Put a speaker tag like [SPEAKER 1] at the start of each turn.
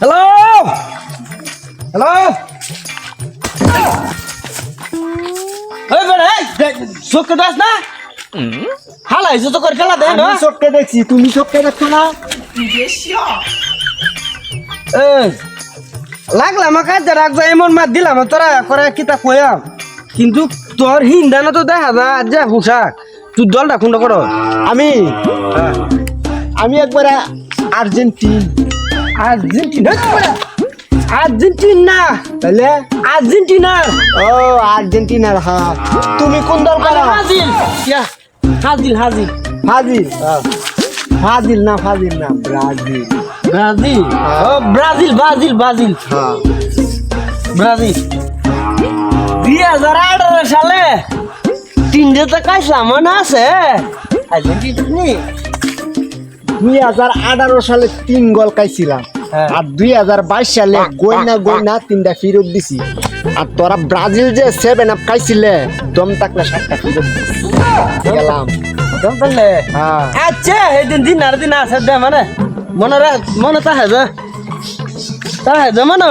[SPEAKER 1] Hello hello ওই বেড়া চোখে দাস না? হালাই তো করে খেলা দেয় না?
[SPEAKER 2] চোখকে দেখছি তুমি চোখকে দেখছ না?
[SPEAKER 1] লাগলাম কাজ রাখবা এমন মাত দিলাম তোরা করে কিতা কয়াম কিন্তু তোর হিন্দানা তো দেখা যা যে হুসাক তুই দলটা খুন্ড করো।
[SPEAKER 2] আমি আমি একবারে আর্জেন্টিন।
[SPEAKER 1] Argentina Argentina.
[SPEAKER 2] তাহলে
[SPEAKER 1] আর্জেন্টিনা।
[SPEAKER 2] ও আর্জেন্টিনার হ্যাঁ। তুমি কোন দল করো?
[SPEAKER 1] হাজিল ইয়া হাজিল হাজিল
[SPEAKER 2] ফাজিল না ফাজিল না ব্রাজিল।
[SPEAKER 1] ব্রাজিল? ও ব্রাজিল ব্রাজিল ব্রাজিল।
[SPEAKER 2] হ্যাঁ।
[SPEAKER 1] ব্রাজিল। আঠারো সালে তিনটে তো কাইসলাম মনে আছে?
[SPEAKER 2] দুই হাজার আঠারো সালে তিন গোল খাইছিলাম।
[SPEAKER 1] হ্যাঁ।
[SPEAKER 2] আর দুই হাজার বাইশ সালে গয়না গয়না তিনটা ফেরত দিছি। আর তোরা ব্রাজিল যে সেভেন আপ খাইছিলে দম থাকলে সাতটা ফেরত গেলাম। হ্যাঁ।
[SPEAKER 1] আচ্ছা সেদিন দিন আর দিন আছে দে মানে। মনে মনে তা হেজে তা হেজে মনে।